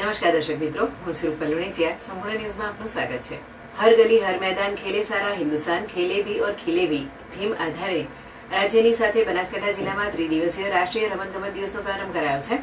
નમસ્કાર દર્શક મિત્રો, હું છું રૂપલ સંપૂર્ણ ન્યૂઝમાં આપનું સ્વાગત છે. હર ગલી, હર મેદાન ખેલે સારા, હિન્દુસ્તાન ખેલે ભી ઓર ખીલે ભી થીમ આધારે રાજ્યની સાથે બનાસકાંઠા જિલ્લામાં ત્રિદિવસીય રાષ્ટ્રીય રમતગમત દિવસનો પ્રારંભ કરાયો છે.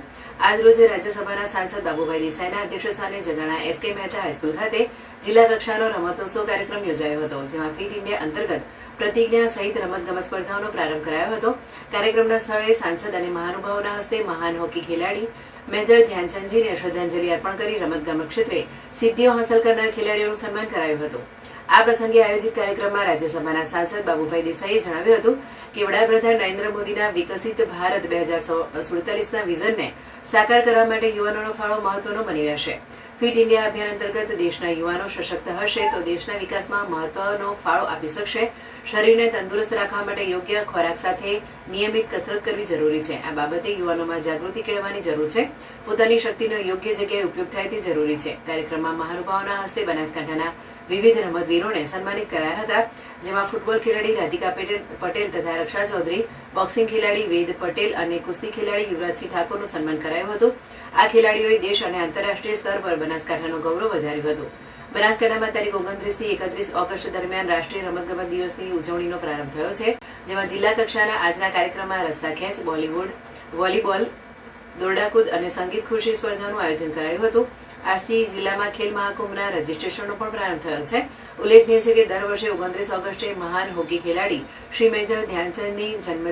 આજ રોજ રાજ્યસભાના સાંસદ બાબુભાઈ દેસાઈના અધ્યક્ષસ્થાને જગાણા એસકે મહેતા હાઈસ્કૂલ ખાતે જિલ્લા કક્ષાનો રમતોત્સવ કાર્યક્રમ યોજાયો હતો, જેમાં ફિટ ઇન્ડિયા અંતર્ગત પ્રતિજ્ઞા સહિત રમતગમત સ્પર્ધાઓનો પ્રારંભ કરાયો હતો. કાર્યક્રમના સ્થળે સાંસદ અને મહાનુભાવોના હસ્તે મહાન હોકી ખેલાડી મેજર ધ્યાનચંદજીને શ્રદ્ધાંજલિ અર્પણ કરી રમતગમત ક્ષેત્રે સિદ્ધિઓ હાંસલ કરનાર ખેલાડીઓનું સન્માન કરાયું હતું. આ પ્રસંગે આયોજિત કાર્યક્રમમાં રાજ્યસભાના સાંસદ બાબુભાઈ દેસાઈએ જણાવ્યું હતું કે વડાપ્રધાન નરેન્દ્ર મોદીના વિકસિત ભારત બે હજાર સુડતાલીસના વિઝનને સાકાર કરવા માટે યુવાનોનો ફાળો મહત્વનો બની રહેશે. ફિટ ઇન્ડિયા અભિયાન અંતર્ગત દેશના યુવાનો સશક્ત હશે તો દેશના વિકાસમાં મહત્વનો ફાળો આપી શકશે. શરીરને તંદુરસ્ત રાખવા માટે યોગ્ય ખોરાક સાથે નિયમિત કસરત કરવી જરૂરી છે. આ બાબતે યુવાનોમાં જાગૃતિ કેળવવાની જરૂર છે. પોતાની શક્તિનો યોગ્ય જગ્યાએ ઉપયોગ થાય તે જરૂરી છે. કાર્યક્રમમાં મહાનુભાવોના હસ્તે બનાસકાંઠાના વિવિધ રમતવીરોને સન્માનિત કરાયા હતા, જેમાં ફૂટબોલ ખેલાડી રાધિકા પટેલ તથા રક્ષા ચૌધરી, બોક્સિંગ ખેલાડી વેદ પટેલ અને કુસ્તી ખેલાડી યુવરાજસિંહ ઠાકોરનું સન્માન કરાયું હતું. આ ખેલાડીઓએ દેશ અને આંતરરાષ્ટ્રીય સ્તર પર બનાસકાંઠાનું ગૌરવ વધાર્યું હતું. બનાસકાંઠામાં તારીખ ઓગણત્રીસથી એકત્રીસ ઓગસ્ટ દરમિયાન રાષ્ટ્રીય રમતગમત દિવસની ઉજવણીનો પ્રારંભ થયો છે, જેમાં જિલ્લા કક્ષાના આજના કાર્યક્રમમાં રસ્તા ખેંચ, બોલીવુડ, વોલીબોલ, દોરડાકૂદ અને સંગીત ખુરશી સ્પર્ધાનું આયોજન કરાયું હતું. આજથી જિલ્લામાં ખેલ મહાકુંભના રજીસ્ટ્રેશનનો પણ પ્રારંભ થયો છે. ઉલ્લેખનીય છે કે દર વર્ષે ઓગણત્રીસ ઓગસ્ટે મહાન હોકી ખેલાડી શ્રી મેજર ધ્યાનચંદની જન્મ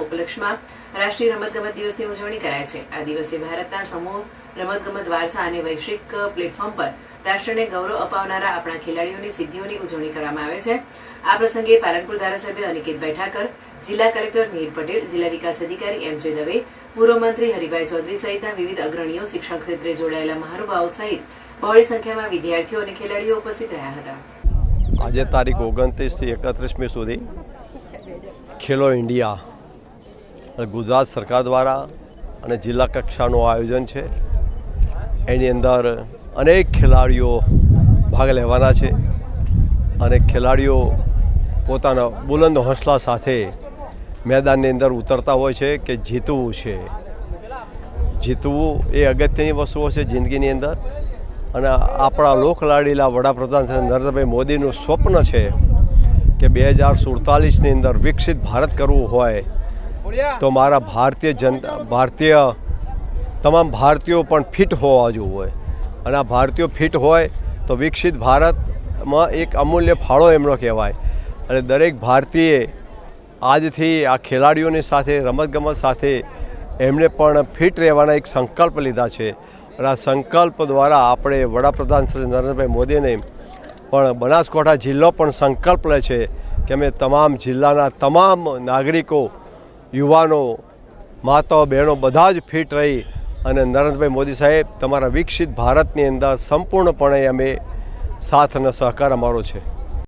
ઉપલક્ષ્યમાં રાષ્ટ્રીય રમતગમત દિવસની ઉજવણી કરાય છે. આ દિવસે ભારતના સમૂહ રમતગમત વારસા અને વૈશ્વિક પ્લેટફોર્મ પર રાષ્ટ્રને ગૌરવ અપાવનારા આપણા ખેલાડીઓની સિદ્ધિઓની ઉજવણી કરવામાં આવે છે. આ પ્રસંગે પાલનપુર ધારાસભ્ય અનિકેતભાઈ ઠાકર જિલ્લા કલેક્ટર મિહિર પટેલ, જિલ્લા વિકાસ અધિકારી એમ જે દવે, પૂર્વ મંત્રી હરિભાઈ ચૌધરી સહિતના વિવિધ અગ્રણીઓ શિક્ષણ ક્ષેત્રે જોડાયેલા મહાનુભાવો સહિત બહોળી સંખ્યામાં વિદ્યાર્થીઓ અને ખેલાડીઓ ઉપસ્થિત રહ્યા હતા. આજે તારીખ ઓગણત્રીસથી એકત્રીસમી સુધી ખેલો ઇન્ડિયા, ગુજરાત સરકાર દ્વારા અને જિલ્લા કક્ષાનું આયોજન છે. એની અંદર અનેક ખેલાડીઓ ભાગ લેવાના છે. અને ખેલાડીઓ પોતાના બુલંદ હોંસલા સાથે મેદાનની અંદર ઉતરતા હોય છે કે જીતવું છે. જીતવું એ અગત્યની વસ્તુઓ છે જિંદગીની અંદર. અને આપણા લોકલાડીલા વડાપ્રધાન શ્રી નરેન્દ્રભાઈ મોદીનું સ્વપ્ન છે કે બે હજાર સુડતાલીસની અંદર વિકસિત ભારત કરવું હોય. તો મારા ભારતીય જનતા ભારતીય તમામ ભારતીયો પણ ફિટ હોવા જોઈએ. અને આ ભારતીયો ફિટ હોય તો વિકસિત ભારતમાં એક અમૂલ્ય ફાળો એમનો કહેવાય. અને દરેક ભારતીય આજથી આ ખેલાડીઓની સાથે, રમતગમત સાથે એમણે પણ ફિટ રહેવાના એક સંકલ્પ લીધા છે. અને આ સંકલ્પ દ્વારા આપણે વડાપ્રધાન શ્રી નરેન્દ્રભાઈ મોદીને પણ બનાસકાંઠા જિલ્લો પણ સંકલ્પ લે છે કે અમે તમામ જિલ્લાના તમામ નાગરિકો, યુવાનો, માતાઓ, બહેનો બધા જ ફિટ રહી અને નરેન્દ્રભાઈ મોદી સાહેબ, તમારા વિકસિત ભારતની અંદર સંપૂર્ણપણે અમે સાથ અને સહકાર અમારો છે.